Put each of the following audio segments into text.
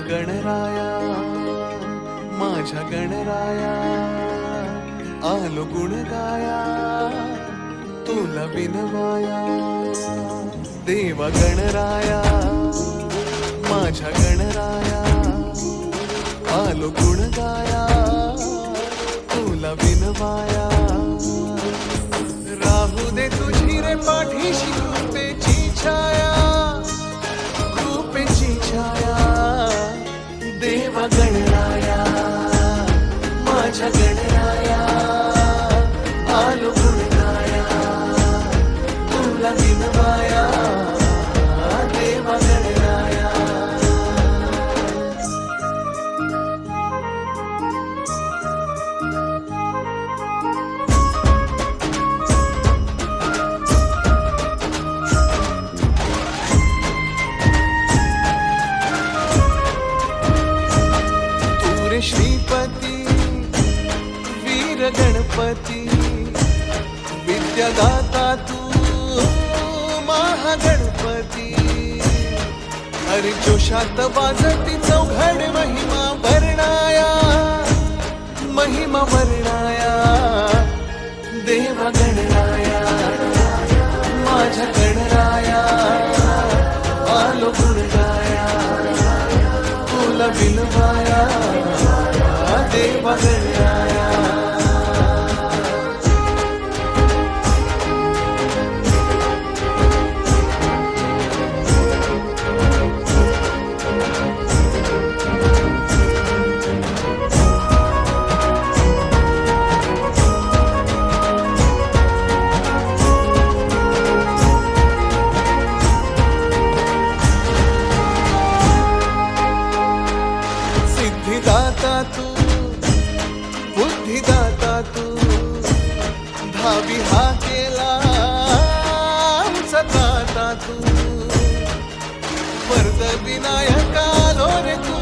गणराया माझ्या गणराया आलो गुण गाया तुला विनवाया. देवा गणराया माझ्या गणराया आलो गुण गाया तुला विनवाया. राहू दे तुझी रे पाठीशी. जगाता तू महागणपती. हरी जोशात वाजती चौघड महिमा वर्णाया महिमा वर्णाया. देवा गणना वरद विनायका रे तुला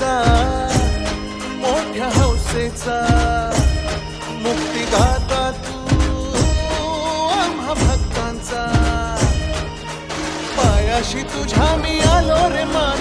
हौसेचा मोठ्या हौसेचा मुक्तिदाता तू आम्हा भक्तांचा. पायाशी तुझ्या मी आलो रे मान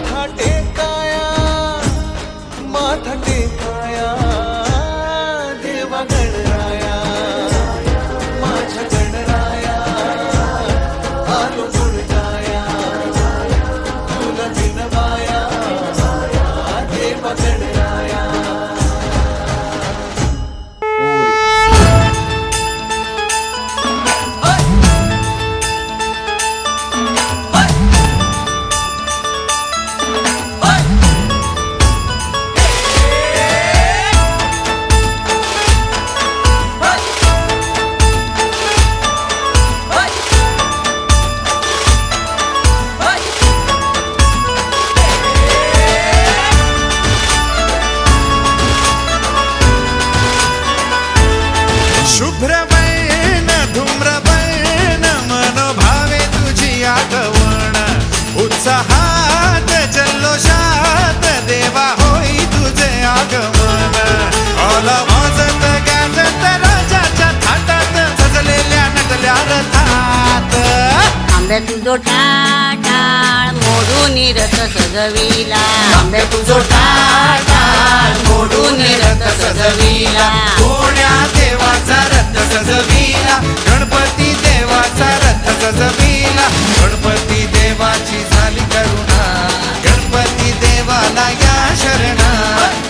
तुझो टाटाळ मोडून रथ सजविला. आंबे तुझो टाटाळ मोडून रथ सजविला. कोण्या देवाचा रथ सजविला? गणपती देवाचा रथ सजविला. गणपती देवाची झाली करुणा. गणपती देवाला या शरणा.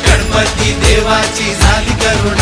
गणपती देवाची झाली करुणा.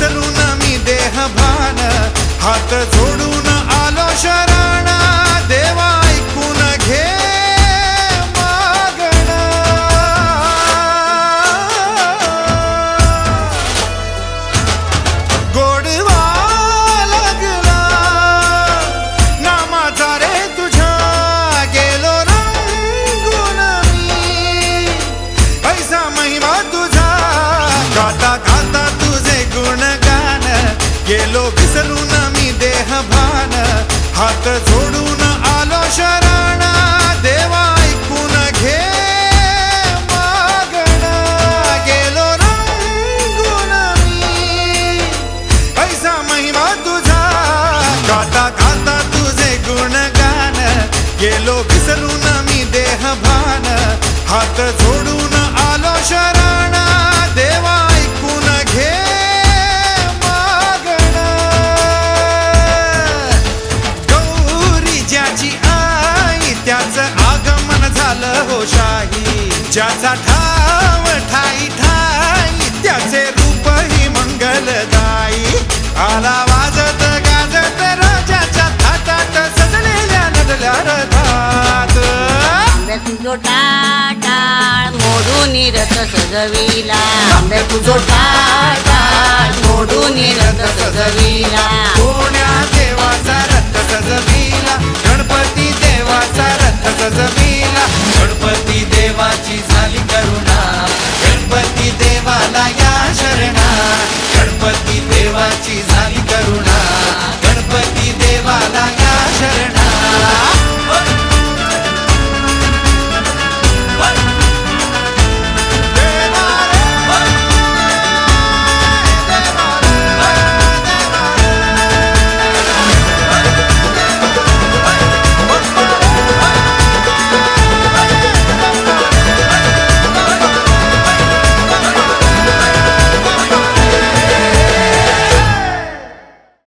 विसरून मी देहभान. हात जोडून आलो शरण. देवा ऐकून घे. विसरून मी देह भान हात जोडून आलो शरण. देवा ऐकून घे मागण. गेलो रंगून मी ऐसा महिमा तुझा. गाता गाता तुझे गुणगान. गेलो विसरून मी देह भान हात जोडून आलो शरण. झालं शाही ज्याचा ठाव ठाई ठाई त्याचे रूप ही मंगलदायी. आला वाजत गाजत राजाच्या थाटात सजलेल्या रथात तुझो टाटाळ मोडून रथ सजविला. तुझो टाटाळ मोडून रथ सजविला.